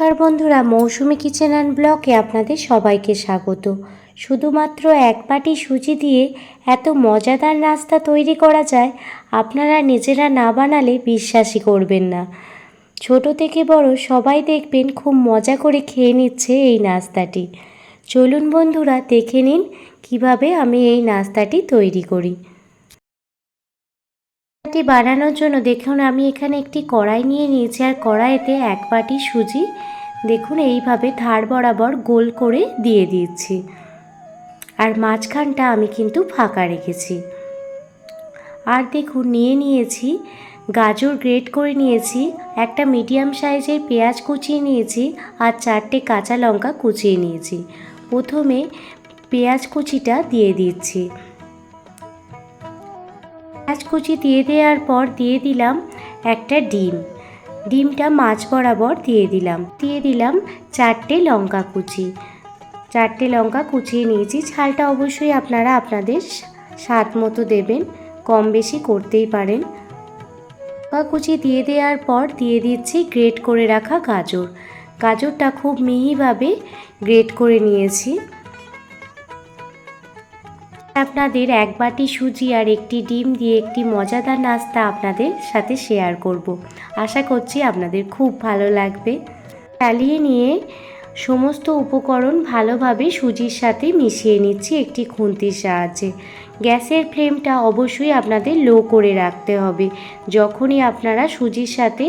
নমস্কার বন্ধুরা, মৌসুমি kitchen and ব্লকে আপনাদের সবাইকে স্বাগত। শুধুমাত্র এক বাটি সুজি দিয়ে এত মজাদার নাস্তা তৈরি করা যায়, আপনারা নিজেরা না বানালে বিশ্বাসই করবেন না। ছোট থেকে বড় সবাই দেখবেন খুব মজা করে খেয়ে নিচ্ছে এই নাস্তাটি। চলুন বন্ধুরা, দেখে নিন কীভাবে আমি এই নাস্তাটি তৈরি করি। নাস্তাটি বানানোর জন্য দেখুন, আমি এখানে একটি কড়াই নিয়ে নিয়েছি। আর কড়াইতে এক বাটি সুজি। দেখুন, এইভাবে ধার বরাবর গোল করে দিয়ে দিচ্ছি। আর মাঝখানটা আমি কিন্তু ফাঁকা রেখেছি। আর দেখুন, নিয়ে নিয়েছি গাজর গ্রেট করে নিয়েছি, একটা মিডিয়াম সাইজের পেঁয়াজ কুচিয়ে নিয়েছি আর চারটে কাঁচা লঙ্কা কুচিয়ে নিয়েছি। প্রথমে পেঁয়াজ কুচিটা দিয়ে দিচ্ছি। পেঁয়াজ কুচি দিয়ে দেওয়ার পর দিয়ে দিলাম একটা ডিম। ডিমটা মাছ বরাবর দিয়ে দিলাম। দিয়ে দিলাম চারটে লঙ্কা কুচি চারটে লঙ্কা কুচিয়ে নিয়েছি। ঝালটা অবশ্যই আপনারা আপনাদের স্বাদ মতো দেবেন কম বেশি করতেই পারেন। লঙ্কা কুচি দিয়ে দেওয়ার পর দিয়ে দিচ্ছি গ্রেট করে রাখা গাজর। গাজরটা খুব মিহিভাবে গ্রেট করে নিয়েছি। আপনাদের এক বাটি সুজি আর একটি ডিম দিয়ে একটি মজাদার নাস্তা আপনাদের সাথে শেয়ার করব। আশা করছি আপনাদের খুব ভালো লাগবে। চালিয়ে নিয়ে সমস্ত উপকরণ ভালোভাবে সুজির সাথে মিশিয়ে নিচ্ছি একটি খুন্তির সাহায্যে। গ্যাসের ফ্লেমটা অবশ্যই আপনাদের লো করে রাখতে হবে। যখনই আপনারা সুজির সাথে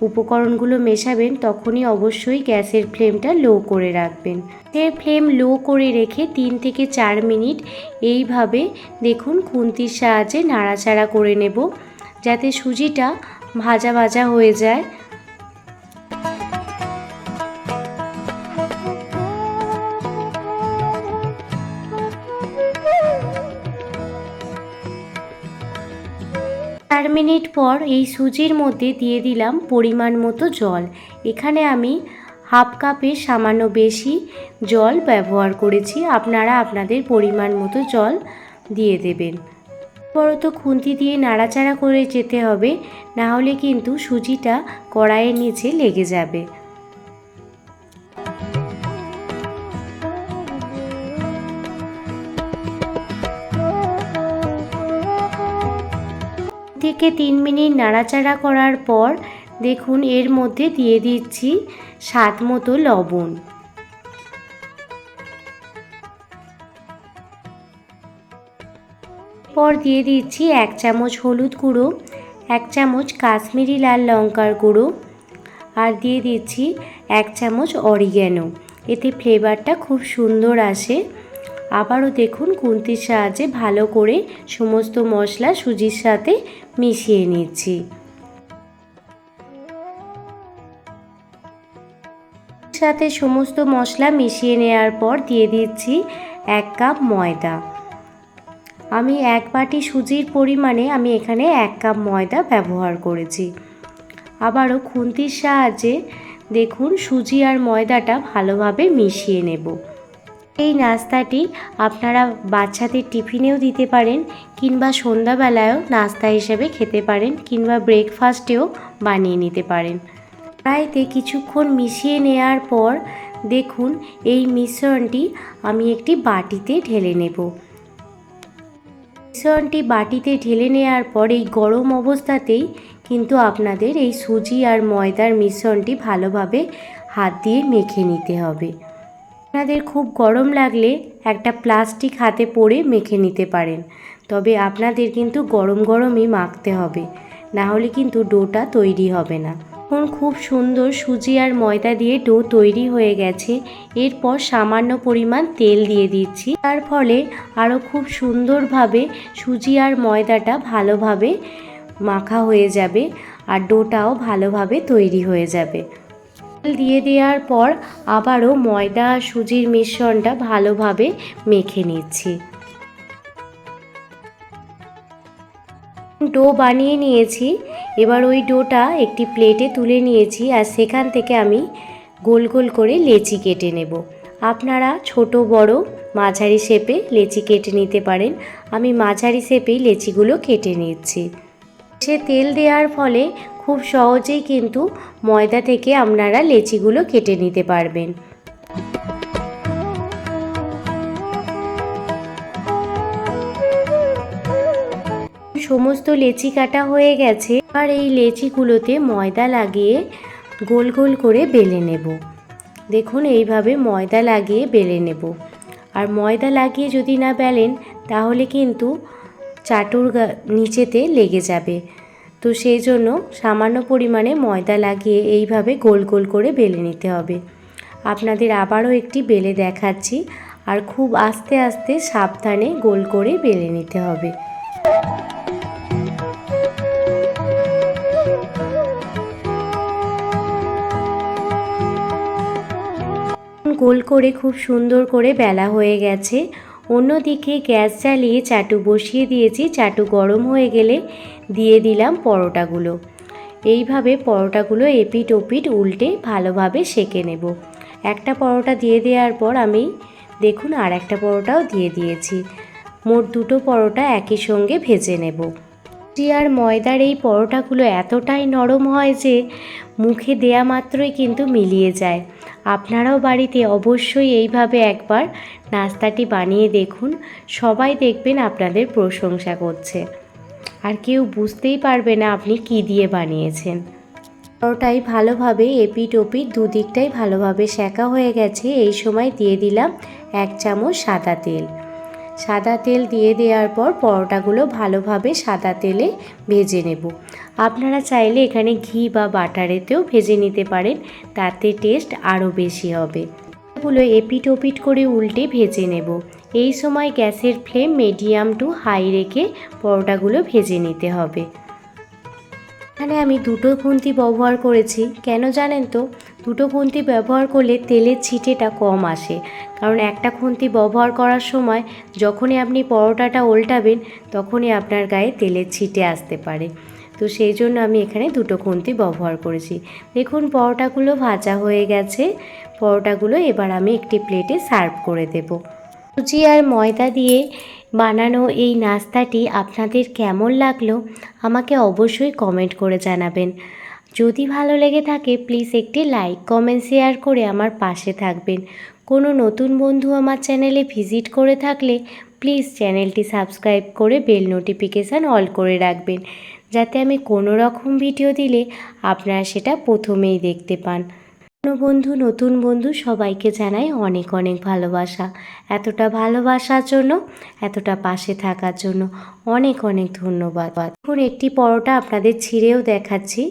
উপকরণগুলো মেশাবেন, তখনই অবশ্যই গ্যাসের ফ্লেমটা লো করে রাখবেন। গ্যাসের ফ্লেম লো করে রেখে তিন থেকে চার মিনিট এইভাবে দেখুন খুন্তির সাহায্যে নাড়াচাড়া করে নেব, যাতে সুজিটা ভাজা ভাজা হয়ে যায়। চার মিনিট পর এই সুজির মধ্যে দিয়ে দিলাম পরিমাণ মতো জল। এখানে আমি হাফ কাপে সামান্য বেশি জল ব্যবহার করেছি। আপনারা আপনাদের পরিমাণ মতো জল দিয়ে দেবেন। বড়ত খুন্তি দিয়ে নাড়াচাড়া করে যেতে হবে, না হলে কিন্তু সুজিটা কড়াইয়ের নিচে লেগে যাবে। থেকে তিন মিনিট নাড়াচাড়া করার পর দেখুন এর মধ্যে দিয়ে দিচ্ছি স্বাদ মতো লবণ। পর দিয়ে দিচ্ছি এক চামচ হলুদ গুঁড়ো, এক চামচ কাশ্মীরি লাল লঙ্কার গুঁড়ো আর দিয়ে দিচ্ছি এক চামচ অরিগ্যানো। এতে ফ্লেভারটা খুব সুন্দর আসে। আবারও দেখুন কুন্তির সাহায্যে ভালো করে সমস্ত মশলা সুজির সাথে মিশিয়ে নিচ্ছি। সাথে সমস্ত মশলা মিশিয়ে নেওয়ার পর দিয়ে দিচ্ছি এক কাপ ময়দা। আমি এক বাটি সুজির পরিমাণে আমি এখানে এক কাপ ময়দা ব্যবহার করেছি। আবারও খুন্তির সাহায্যে দেখুন সুজি আর ময়দাটা ভালোভাবে মিশিয়ে নেব। এই নাস্তাটি আপনারা বাচ্চাদের টিফিনেও দিতে পারেন কিংবা সন্ধ্যাবেলায়ও নাস্তা হিসেবে খেতে পারেন কিংবা ব্রেকফাস্টেও বানিয়ে নিতে পারেন। কড়াইতে কিছুক্ষণ মিশিয়ে নেওয়ার পর দেখুন এই মিশ্রণটি আমি একটি বাটিতে ঢেলে নেব। মিশ্রণটি বাটিতে ঢেলে নেওয়ার পর এই গরম অবস্থাতেই কিন্তু আপনাদের এই সুজি আর ময়দার মিশ্রণটি ভালোভাবে হাত দিয়ে মেখে নিতে হবে। আপনাদের খুব গরম লাগলে একটা প্লাস্টিক হাতে পরে মেখে নিতে পারেন। তবে আপনাদের কিন্তু গরম গরমই মাখতে হবে। না হলে কিন্তু ডোটা তৈরি হবে না। এখন খুব সুন্দর সুজি আর ময়দা দিয়ে ডো তৈরি হয়ে গেছে। এরপর সামান্য পরিমাণ তেল দিয়ে দিচ্ছি। তার ফলে আরও খুব সুন্দরভাবে সুজি আর ময়দাটা ভালোভাবে মাখা হয়ে যাবে আর ডোটাও ভালোভাবে তৈরি হয়ে যাবে। দিয়ে দেওয়ার পর আবারও ময়দা আর সুজির মিশ্রণটা ভালোভাবে মেখে নিচ্ছি। ডো বানিয়ে নিয়েছি। এবার ওই ডোটা একটি প্লেটে তুলে নিয়েছি আর সেখান থেকে আমি গোল গোল করে লেচি কেটে নেব। আপনারা ছোট, বড় মাঝারি শেপে লেচি কেটে নিতে পারেন। আমি মাঝারি শেপেই লেচিগুলো কেটে নিচ্ছি। সে তেল দেওয়ার ফলে খুব সহজেই কিন্তু ময়দা থেকে আপনারা লেচিগুলো কেটে নিতে পারবেন। সমস্ত লেচি কাটা হয়ে গেছে আর এই লেচিগুলোতে ময়দা লাগিয়ে গোল গোল করে বেলে নেব। দেখুন, এইভাবে ময়দা লাগিয়ে বেলে নেব। আর ময়দা লাগিয়ে যদি না বেলেন, তাহলে কিন্তু চাটুর নিচেতে লেগে যাবে। তো সেই জন্য সামান্য পরিমাণে ময়দা লাগিয়ে এইভাবে গোল গোল করে বেলে নিতে হবে। আপনাদের আবারও একটি বেলে দেখাচ্ছি আর খুব আস্তে আস্তে সাবধানে গোল করে বেলে নিতে হবে। গোল করে খুব সুন্দর করে বেলা হয়ে গেছে। অন্যদিকে গ্যাস জ্বালিয়ে চাটু বসিয়ে দিয়েছি। চাটু গরম হয়ে গেলে দিয়ে দিলাম পরোটাগুলো। এইভাবে পরোটাগুলো এপিট ওপিট উল্টে ভালোভাবে সেকে নেব। একটা পরোটা দিয়ে দেওয়ার পর আমি, দেখুন আর একটা পরোটাও দিয়ে দিয়েছি। মোট দুটো পরোটা একই সঙ্গে ভেজে নেব। সুজি আর ময়দার এই পরোটাগুলো এতটাই নরম হয় যে মুখে দেয়া মাত্রই কিন্তু মিলিয়ে যায়। আপনারাও বাড়িতে অবশ্যই এইভাবে একবার নাস্তাটি বানিয়ে দেখুন। সবাই দেখবেন আপনাদের প্রশংসা করছে। আর কেউ বুঝতেই পারবে না আপনি কি দিয়ে বানিয়েছেন। পরোটাই ভালোভাবে এপিট ওপিট দুদিকটাই ভালোভাবে সেকা হয়ে গেছে। এই সময় দিয়ে দিলাম এক চামচ সাদা তেল। সাদা তেল দিয়ে দেওয়ার পর পরোটাগুলো ভালোভাবে সাদা তেলে ভেজে নেব। আপনারা চাইলে এখানে ঘি বা বাটারেতেও ভেজে নিতে পারেন, তাতে টেস্ট আরও বেশি হবে। এগুলো এপিট ওপিট করে উল্টে ভেজে নেব। এই সময় গ্যাসের ফ্লেম মিডিয়াম টু হাই রেখে পরোটাগুলো ভেজে নিতে হবে। এখানে আমি দুটো খুন্তি ব্যবহার করেছি, কেন জানেন তো? দুটো খুন্তি ব্যবহার করলে তেলের ছিটেটা কম আসে। কারণ একটা খুন্তি ব্যবহার করার সময় যখনই আপনি পরোটাটা উল্টাবেন তখনই আপনার গায়ে তেলের ছিটে আসতে পারে। তো সেই জন্য আমি এখানে দুটো খুন্তি ব্যবহার করেছি। দেখুন, পরোটাগুলো ভাজা হয়ে গেছে। পরোটাগুলো এবার আমি একটি প্লেটে সার্ভ করে দেব। সুজি আর ময়দা দিয়ে বানানো এই নাস্তাটি আপনাদের কেমন লাগল, আমাকে অবশ্যই কমেন্ট করে জানাবেন। যদি ভালো লেগে থাকে প্লিজ একটি লাইক কমেন্ট শেয়ার করে আমার পাশে থাকবেন। কোনো নতুন বন্ধু আমার চ্যানেলে ভিজিট করে থাকলে প্লিজ চ্যানেলটি সাবস্ক্রাইব করে বেল নোটিফিকেশান অল করে রাখবেন। যাতে আমি কোনো রকম ভিডিও দিলে আপনারা সেটা প্রথমেই দেখতে পান। কোনো বন্ধু, নতুন বন্ধু সবাইকে জানাই অনেক অনেক ভালোবাসা। এতটা ভালোবাসার জন্য, এতটা পাশে থাকার জন্য অনেক অনেক ধন্যবাদ। এখন একটি পরোটা আপনাদের ছিঁড়েও দেখাচ্ছি।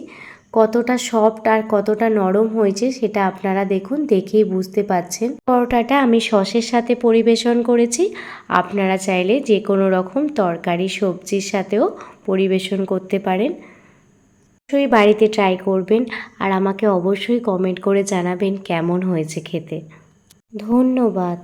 কতটা সফট আর কতটা নরম হয়েছে সেটা আপনারা দেখুন, দেখেই বুঝতে পাচ্ছেন। পরোটাটা আমি সসের সাথে পরিবেশন করেছি। আপনারা চাইলে যে কোনো রকম তরকারি, সবজির সাথেও পরিবেশন করতে পারেন। অবশ্যই বাড়িতে ট্রাই করবেন আর আমাকে অবশ্যই কমেন্ট করে জানাবেন কেমন হয়েছে খেতে। ধন্যবাদ।